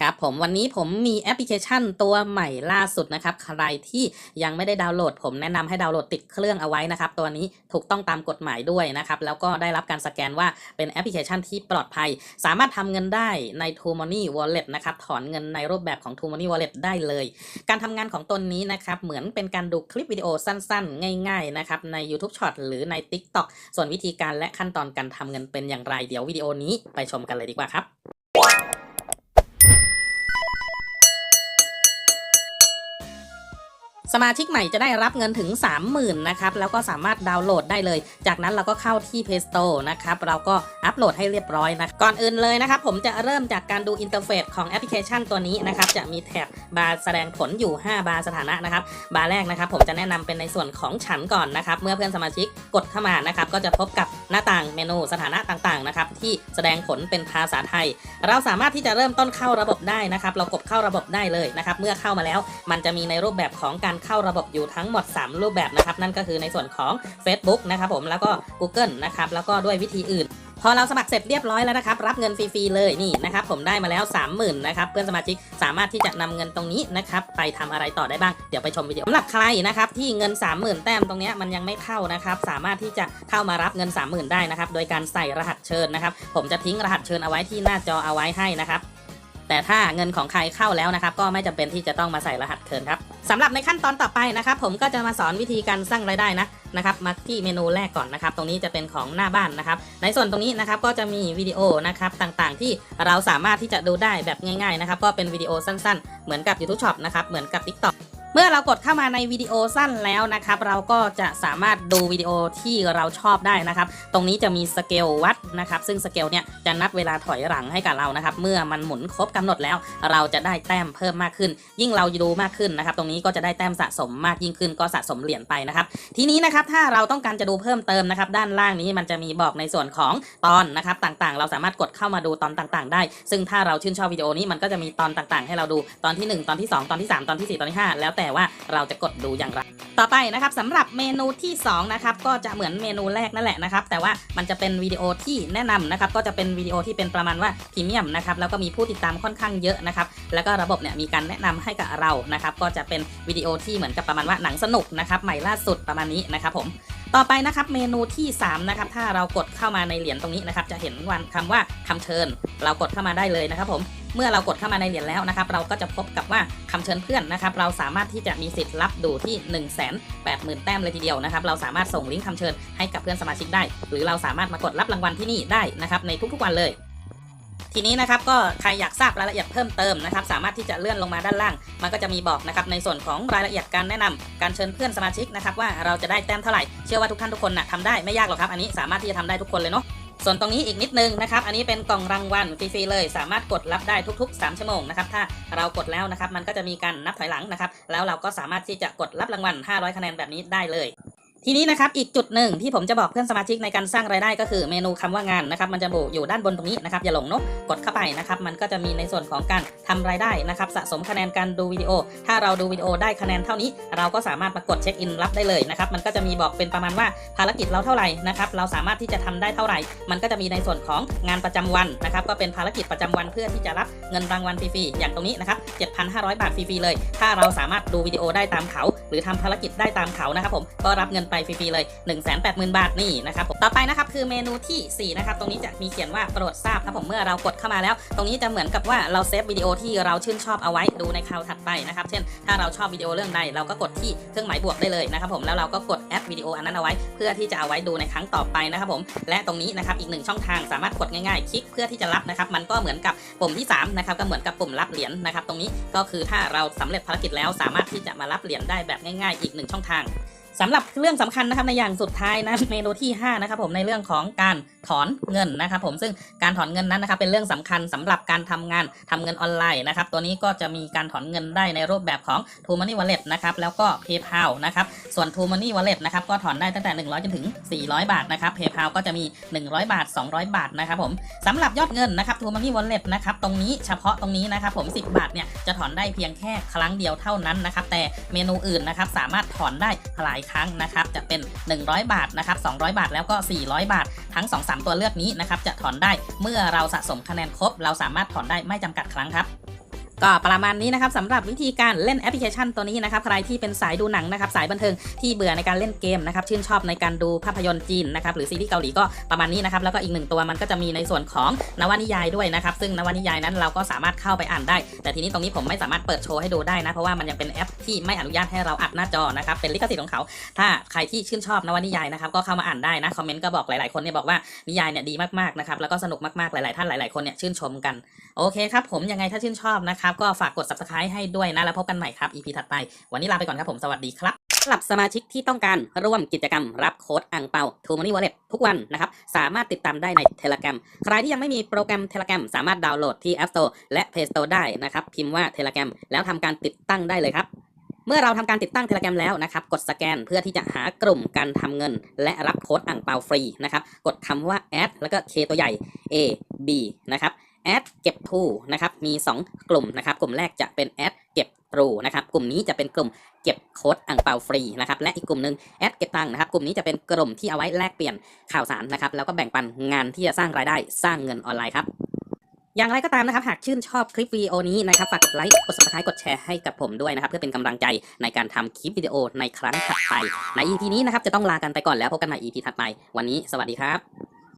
ครับผมวันนี้ผมมีแอปพลิเคชันตัวใหม่ล่าสุดนะครับ ใครที่ยังไม่ได้ดาวน์โหลด ผมแนะนำให้ดาวน์โหลดติดเครื่องเอาไว้นะครับ ตัวนี้ถูกต้องตามกฎหมายด้วยนะครับ แล้วก็ได้รับการสแกนว่าเป็นแอปพลิเคชันที่ปลอดภัย สามารถทำเงินได้ใน True Money Wallet นะครับ ถอนเงินในรูปแบบของ True Money Wallet ได้เลย การทำงานของตนนี้นะครับ เหมือนเป็นการดูคลิปวิดีโอสั้นๆ ง่าย ๆ นะครับ ใน YouTube Short หรือใน TikTok ส่วนวิธีการและขั้นตอนการทำเงินเป็นอย่างไร เดี๋ยววิดีโอนี้ไปชมกันเลยดีกว่าครับ สมาชิกใหม่จะได้รับเงินถึง 30,000นะครับแล้วก็สามารถดาวน์โหลดได้เลย จากนั้นเราก็เข้าที่ Play Store นะครับเราก็อัปโหลดให้เรียบร้อยนะก่อนอื่นเลยนะครับผมจะเริ่มจากการดูอินเทอร์เฟซของแอปพลิเคชันตัวนี้นะครับจะมีแถบบาร์แสดงผลอยู่ 5 บาร์สถานะนะครับบาร์แรกนะครับผมจะแนะนำเป็นในส่วนของฉันก่อนนะครับเมื่อเพื่อนสมาชิกกดเข้ามานะครับก็จะพบกับหน้าต่างเมนูสถานะต่างๆนะครับที่แสดงผลเป็นภาษาไทย เราสามารถที่จะเริ่มต้นเข้าระบบได้นะครับเรากดเข้าระบบได้เลยนะครับเมื่อเข้ามาแล้วมันจะมีในรูปแบบของการเข้าระบบอยู่ทั้งหมด 3 รูปแบบนะครับ นั่นก็คือในส่วนของ Facebook นะครับผมแล้วก็ Google นะครับแล้วก็ด้วยวิธีอื่นพอเราสมัครเสร็จเรียบร้อยแล้วนะครับ รับเงินฟรีๆเลยนี่นะครับ ผมได้มาแล้ว 30,000นะครับเพื่อนสมาชิกสามารถที่จะนำเงินตรงนี้นะครับ ไปทำอะไรต่อได้บ้างเดี๋ยวไปชมวิดีโอสำหรับใครนะครับที่เงิน 30,000 แต้มตรงนี้มันยังไม่เข้านะครับ สามารถที่จะเข้ามารับเงิน 30,000 ได้นะครับ โดยการใส่รหัสเชิญนะครับ ผมจะทิ้งรหัสเชิญเอาไว้ที่หน้าจอเอาไว้ให้นะครับ แต่ถ้าเงินของใครเข้าแล้วนะครับ ก็ไม่จำเป็นที่จะต้องมาใส่รหัสเชินครับสำหรับในขั้นตอนต่อไปนะครับ ผมก็จะมาสอนวิธีการสร้างรายได้นะนะครับมาที่เมนูแรกก่อนนะครับ ตรงนี้จะเป็นของหน้าบ้านนะครับ ในส่วนตรงนี้นะครับก็จะมีวิดีโอนะครับต่างๆ ที่เราสามารถที่จะดูได้แบบง่าย ๆนะครับ ก็เป็นวิดีโอสั้น ๆ เหมือนกับ YouTube Shop นะครับเหมือนกับ TikTok เมื่อเรากดเข้ามาในวิดีโอสั้นแล้วนะครับ เราก็จะสามารถดูวิดีโอที่เราชอบได้นะครับ ตรงนี้จะมีสเกลวัดนะครับ ซึ่งสเกลเนี่ยจะนับเวลาถอยหลังให้กับเรานะครับ เมื่อมันหมุนครบกำหนดแล้ว เราจะได้แต้มเพิ่มมากขึ้น ยิ่งเราดูมากขึ้นนะครับ ตรงนี้ก็จะได้แต้มสะสมมากยิ่งขึ้นก็สะสมเหรียญไปนะครับ ทีนี้นะครับถ้าเราต้องการจะดูเพิ่มเติมนะครับ ด้านล่างนี้มันจะมีบอกในส่วนของตอนนะครับต่างๆ เราสามารถกดเข้ามาดูตอนต่างๆ ได้ ซึ่งถ้าเราชื่นชอบวิดีโอนี้มันก็จะมีตอนต่างๆ ให้เราดูตอนที่ 1 ตอนที่ 2 ตอนที่ 3 ตอนที่ 4 ตอนที่ 5 แล้วแต่ว่าเราจะกดดูอย่างไร ต่อไปนะครับสำหรับเมนูที่2นะครับก็จะเหมือนเมนูแรกนั่นแหละนะครับแต่ว่ามันจะเป็นวิดีโอที่แนะนำนะครับก็จะเป็นวิดีโอที่เป็นประมาณว่าพรีเมียมนะครับแล้วก็มีผู้ติดตามค่อนข้างเยอะนะครับแล้วก็ระบบเนี่ยมีการแนะนำให้กับเรานะครับก็จะเป็นวิดีโอที่เหมือนกับประมาณว่าหนังสนุกนะครับใหม่ล่าสุดประมาณนี้นะครับผมต่อไปนะครับเมนูที่3นะครับถ้าเรากดเข้ามาในเหรียญตรงนี้นะครับจะเห็นวันคำว่าคำเชิญ เรากดเข้ามาได้เลยนะครับผม เมื่อเรากดเข้ามาในเหรียญแล้วนะครับเราก็จะพบกับว่าคำเชิญเพื่อนนะครับเราสามารถที่จะมีสิทธิ์รับดูที่ 1 8 0 0 0 0 แต้มเลยทีเดียวนะครับเราสามารถส่งลิงก์คำเชิญให้กับเพื่อนสมาชิกได้ หรือเราสามารถมากดรับรางวัลที่นี่ได้นะครับในทุกๆวันเลยทีนี้นะครับก็ใครอยากทราบรายละเอียดเพิ่มเติมนะครับสามารถที่จะเลื่อนลงมาด้านล่าง มันก็จะมีบอกนะครับในส่วนของรายละเอียดการแนะนำการเชิญเพื่อนสมาชิกนะครับว่าเราจะได้แต้มเท่าไหร่เชื่อว่าทุกท่านทุกคนนะทำได้ไม่ยากหรอกครับอันนี้สามารถที่จะทำได้ทุกคนเลยเนาะ ส่วนตรงนี้อีกนิดนึงนะครับ อันนี้เป็นกล่องรางวัลฟรีๆเลย สามารถกดรับได้ทุก ๆ 3 ชั่วโมงนะครับ ถ้าเรากดแล้วนะครับ มันก็จะมีการนับถอยหลังนะครับ แล้วเราก็สามารถที่จะกดรับรางวัล 500 คะแนนแบบนี้ได้เลย ทีนี้นะครับอีกจุดหนึ่งที่ผมจะบอกเพื่อนสมาชิกในการสร้างรายได้ก็คือเมนูคำว่างานนะครับมันจะอยู่ด้านบนตรงนี้นะครับอย่าหลงเนกกดเข้าไปนะครับมันก็จะมีในส่วนของการทำรายได้นะครับสะสมคะแนนการดูวิดีโอ ถ้าเราดูวิดีโอได้คะแนนเท่านี้ เราก็สามารถมากดเช็คอินรับได้เลยนะครับมันก็จะมีบอกเป็นประมาณว่าภารกิจเราเท่าไหร่นะครับเราสามารถที่จะทำได้เท่าไหร่ มันก็จะมีในส่วนของงานประจำวันนะครับก็เป็นภารกิจประจำวันเพื่อที่จะรับเงินรางวัลฟรีๆอย่างตรงนี้นะครับ7,500 บาทฟรีๆเลย ถ้าเราสามารถดูวิดีโอได้ตามเขาหรือทำภารกิจได้ตามเขานะครับผมก็รับเงินไปฟรีๆเลย 1 8 0 0 0 0 บาทนี่นะครับผมต่อไปนะครับคือเมนูทีสี่ 4 นะครับตรงนี้จะมีเขียนว่าโปรดทราบครับผมเมื่อเรากดเข้ามาแล้ว ตรงนี้จะเหมือนกับว่าเราเซฟวิดีโอที่เราชื่นชอบเอาไว้ดูในคราวถัดไปนะครับเช่น ถ้าเราชอบวิดีโอเรื่องใดเราก็กดที่เครื่องหมายบวกได้เลยนะครับผมแล้วเราก็กดแอดวิดีโออันนั้นเอาไว้ เพื่อที่จะเอาไว้ดูในครั้งต่อไปนะครับผมและตรงนี้นะครับอีกหนึ่งช่องทางสามารถกดง่ายๆ คลิกเพื่อที่จะรับนะครับมันก็เหมือนกับปุ่มที่3นะครับก็เหมือนกับปุ่มรับเหรียญนะครับตรงนี้ก็คือถ้าเราสำเร็จภารกิจแล้วสามารถที่จะมารับเหรียญได้แบบง่ายๆ อีกหนึ่งช่องทาง สำหรับเรื่องสำคัญนะครับในอย่างสุดท้ายนะเมนูที่5นะครับผมในเรื่องของการถอนเงินนะครับผมซึ่งการถอนเงินนั้นนะครับเป็นเรื่องสำคัญสำหรับการทำงานทำเงินออนไลน์นะครับตัวนี้ก็จะมีการถอนเงินได้ในรูปแบบของ True Money Wallet นะครับแล้วก็ PayPal นะครับส่วน True Money Wallet นะครับก็ถอนได้ตั้งแต่ 100จนถึง 400 บาทนะครับ PayPal ก็จะมี 100 บาท 200 บาทนะครับผมสำหรับยอดเงินนะครับ True Money Wallet นะครับตรงนี้เฉพาะตรงนี้นะครับผม 10 บาทเนี่ยจะถอนได้เพียงแค่ครั้งเดียวเท่านั้นนะครับแต่เมนูอื่นนะครับสามารถถอนได้หลายครั้งนะครับ จะเป็น 100 บาทนะครับ200 บาทแล้วก็ 400 บาท ทั้ง 2-3 ตัวเลือกนี้นะครับจะถอนได้เมื่อเราสะสมคะแนนครบ เราสามารถถอนได้ไม่จำกัดครั้งครับ ก็ประมาณนี้นะครับสำหรับวิธีการเล่นแอปพลิเคชันตัวนี้นะครับใครที่เป็นสายดูหนังนะครับสายบันเทิงที่เบื่อในการเล่นเกมนะครับชื่นชอบในการดูภาพยนตร์จีนนะครับหรือซีรีส์เกาหลีก็ประมาณนี้นะครับแล้วก็อีกหนึ่งตัวมันก็จะมีในส่วนของนวนิยายด้วยนะครับซึ่งนวนิยายนั้นเราก็สามารถเข้าไปอ่านได้ แต่ทีนี้ตรงนี้ผมไม่สามารถเปิดโชว์ให้ดูได้นะเพราะว่ามันยังเป็นแอปที่ไม่อนุญาตให้เราอัดหน้าจอนะครับเป็นลิขสิทธิ์ของเขา ถ้าใครที่ชื่นชอบนวนิยายนะครับก็เข้ามาอ่านได้นะคอมเมนต์ก็บอกหลายๆคนเนี่ยบอกว่านิยายเนี่ยดีมากๆนะครับแล้วก็สนุกมากๆหลาย ๆ ท่านหลาย ๆคนเนี่ยชื่นชมกันโอเคครับผมยังไงถ้าชื่นชอบนะครับก็ฝากกด subscribe ให้ด้วยนะ แล้วพบกันใหม่ครับ EP ถัดไป วันนี้ลาไปก่อนครับผม สวัสดีครับสำหรับสมาชิกที่ต้องการร่วมกิจกรรมรับโค้ดอังเปา t ูม Money Wallet ทุกวันนะครับ สามารถติดตามได้ใน Telegram ใครที่ยังไม่มีโปรแกรม Telegram สามารถดาวน์โหลดที่ App Store และ Play Store ได้นะครับ พิมพ์ว่า Telegram แล้วทำการติดตั้งได้เลยครับเมื่อเราทำการติดตั้ง Telegram แล้วนะครับ กดสแกนเพื่อที่จะหากลุ่มการทำเงิน และรับโค้ดอ่างเปาฟรีนะครับ กดคำว่า add แล้วก็ K ตัวใหญ่ A B นะครับ แอดเก็บทูนะครับมี 2 กลุ่มนะครับ กลุ่มแรกจะเป็นแอดเก็บทรูนะครับ กลุ่มนี้จะเป็นกลุ่มเก็บโค้ดอ่างเปาฟรีนะครับ และอีกกลุ่มหนึ่งแอดเก็บตังค์นะครับ กลุ่มนี้จะเป็นกลุ่มที่เอาไว้แลกเปลี่ยนข่าวสารนะครับ แล้วก็แบ่งปันงานที่จะสร้างรายได้สร้างเงินออนไลน์ครับ อย่างไรก็ตามนะครับ หากชื่นชอบคลิปวิดีโอนี้นะครับฝากกดไลค์กด subscribe กดแชร์ให้กับผมด้วยนะครับ เพื่อเป็นกำลังใจในการทำคลิปวิดีโอในครั้งถัดไปใน EP นี้นะครับจะต้องลากันไปก่อนแล้วพบกันใหม่ EP ถัดไป วันนี้สวัสดีครับ